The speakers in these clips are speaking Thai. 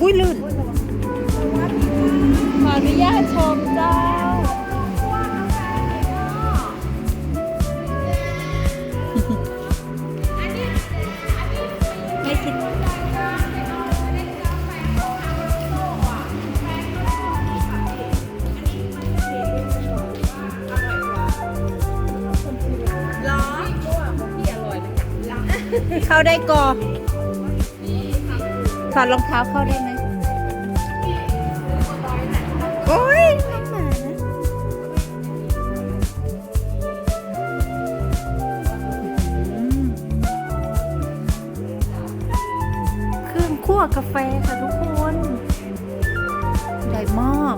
ชื่นขออนุญาตชมเจ้า ไม่คิดร้อนเข้าได้กอ ถอดรองเท้าเข้าได้ไหมโอ้ยน้องหมานะเครื่องคั่วกาแฟค่ะทุกคน ใหญ่มาก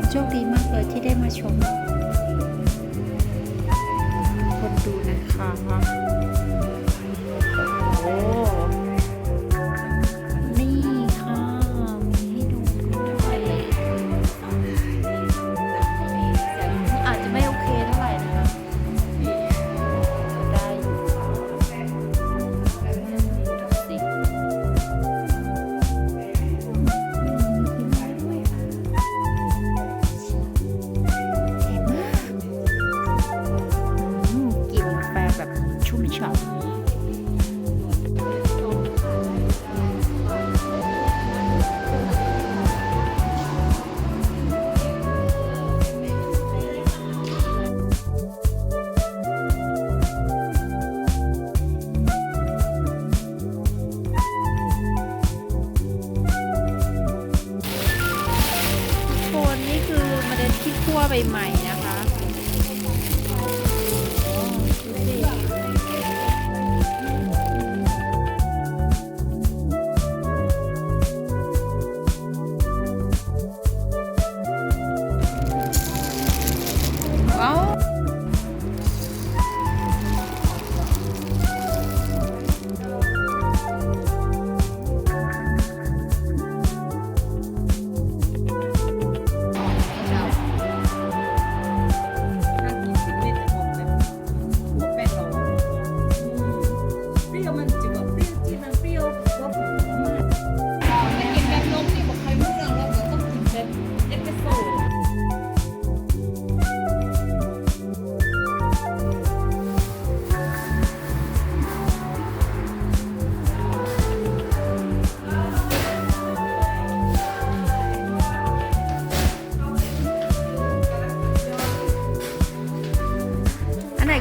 ความโชคดีมากเลยที่ได้มาชมคนดูนะคะ คั่วใบใหม่นะคะดูสิ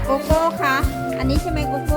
โกโก้คะอันนี้ใช่ไหมโกโก้